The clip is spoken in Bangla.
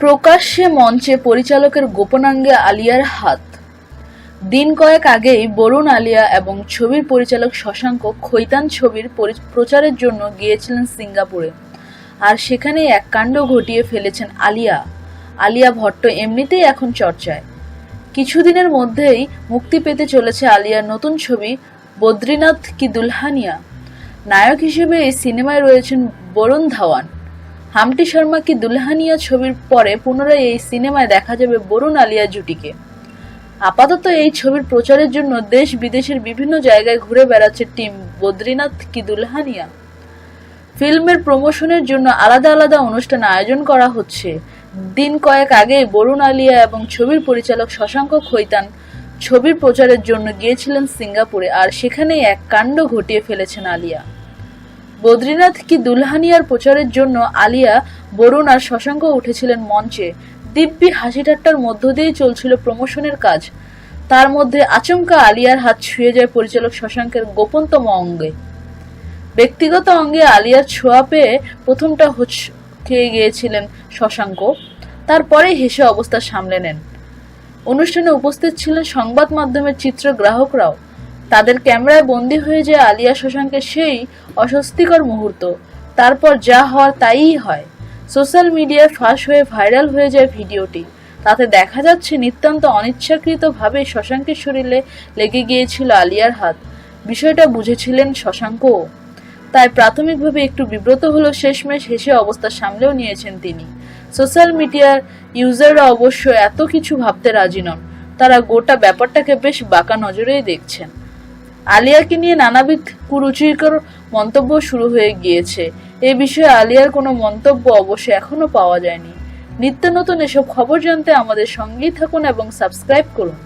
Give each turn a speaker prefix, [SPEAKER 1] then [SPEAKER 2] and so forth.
[SPEAKER 1] প্রকাশ্যে মঞ্চে পরিচালকের গোপনাঙ্গে আলিয়ার হাত। দিন কয়েক আগেই বরুণ আলিয়া এবং ছবির পরিচালক শশাঙ্ক খৈতান ছবির পরি- প্রচারের জন্য গিয়েছিলেন সিঙ্গাপুরে। আর সেখানেই এক কাণ্ড ঘটিয়ে ফেলেছেন আলিয়া। আলিয়া ভট্ট এমনিতেই এখন চর্চায়। কিছুদিনের মধ্যেই মুক্তি পেতে চলেছে আলিয়ার নতুন ছবি বদ্রীনাথ কি দুলহানিয়া। নায়ক হিসেবে এই সিনেমায় রয়েছেন বরুণ ধাওয়ান। হামটি শর্মা কি দুলহানিয়া ছবির পরে পুনরায় এই সিনেমায় দেখা যাবে বরুণ আলিয়া জুটিকে? আপাতত এই ছবির প্রচারের জন্য দেশ বিদেশের বিভিন্ন জায়গায় ঘুরে বেড়াচ্ছে টিম। বদ্রীনাথ কি দুলহানিয়া? ফিল্মের প্রমোশনের জন্য আলাদা আলাদা অনুষ্ঠান আয়োজন করা হচ্ছে। দিন কয়েক আগে বরুণ আলিয়া এবং ছবির পরিচালক শশাঙ্ক খৈতান ছবির প্রচারের জন্য গিয়েছিলেন সিঙ্গাপুরে, আর সেখানেই এক কাণ্ড ঘটিয়ে ফেলেছেন আলিয়া। বদ্রীনাথ কি দুলহানিয়ার প্রচারের জন্য আলিয়া, বরুণ আর শশাঙ্ক উঠেছিলেন মঞ্চে। দিব্যি হাসি ঠাট্টার মধ্য দিয়েই চলছিল প্রমোশনের কাজ। তার মধ্যে আচমকা আলিয়ার হাত ছুঁয়ে যায় পরিচালক শশাঙ্কের গোপনতম অঙ্গে। ব্যক্তিগত অঙ্গে আলিয়ার ছোঁয়া পেয়ে প্রথমটা হোচ খেয়ে গিয়েছিলেন শশাঙ্ক। তারপরে হেসে অবস্থা সামলে নেন। অনুষ্ঠানে উপস্থিত ছিলেন সংবাদ মাধ্যমের চিত্রগ্রাহকরাও। তাদের ক্যামেরায় বন্দি হয়ে যায় আলিয়া শশাঙ্কের সেই অস্বস্তিকর মুহূর্ত। তারপর যা হওয়ার তাইই হয়। সোশ্যাল মিডিয়ায় ফাঁস হয়ে ভাইরাল হয়ে যায় ভিডিওটি। তাতে দেখা যাচ্ছে নিতান্ত অনিচ্ছাকৃতভাবে শশাঙ্কের শরীরে লেগে গিয়েছিল আলিয়ার হাত। বিষয়টা বুঝেছিলেন শশাঙ্কও। তাই প্রাথমিকভাবে একটু বিব্রত হলেও শেষমেশ হেসে অবস্থা সামলেও নিয়েছেন তিনি। সোশ্যাল মিডিয়ার ইউজাররা অবশ্য এত কিছু ভাবতে রাজি নন। তারা গোটা ব্যাপারটাকে বেশ বাঁকা নজরেই দেখছেন। আলিয়াকে নিয়ে নানাবিধ কুরুচিকর মন্তব্য শুরু হয়ে গিয়েছে। এ বিষয়ে আলিয়ার কোনো মন্তব্য অবশ্য এখনও পাওয়া যায়নি। নিত্য নতুন এসব খবর জানতে আমাদের সঙ্গেই থাকুন এবং সাবস্ক্রাইব করুন।